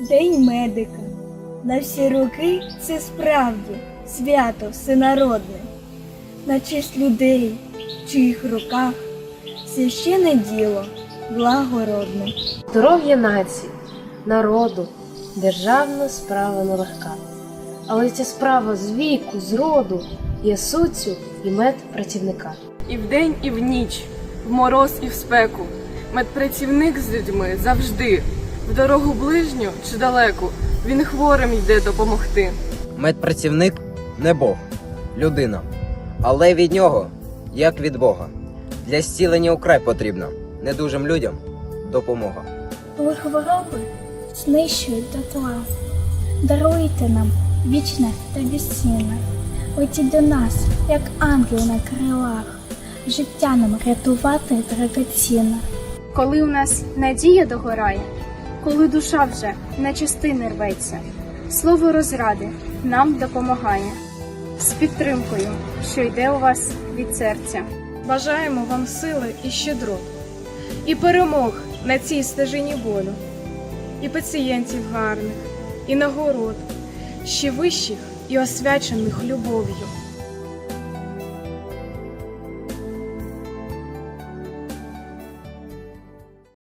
День медика. На всі роки це справді свято всенародне. На честь людей, в чиїх руках священне діло благородне. Здоров'я нації, народу, державна справа нелегка. Але ця справа з віку, з роду є суттю і мед працівника. І вдень, і в ніч, в мороз і в спеку. Медпрацівник з людьми завжди, в дорогу ближню чи далеку, він хворим йде допомогти. Медпрацівник не Бог, людина. Але від нього, як від Бога. Для зцілення украй потрібна недужим людям допомога. Коли хвороби знищують дотла, даруйте нам вічне та безцінне. Летіть до нас, як ангел на крилах, життя нам рятувати драгоцінне. коли у нас надія догорає, коли душа вже на частини рветься, слово розради нам допомагає з підтримкою, що йде у вас від серця. Бажаємо вам сили і щедрот, і перемог на цій стежині болю, і пацієнтів гарних, і нагород, ще вищих і освячених любов'ю.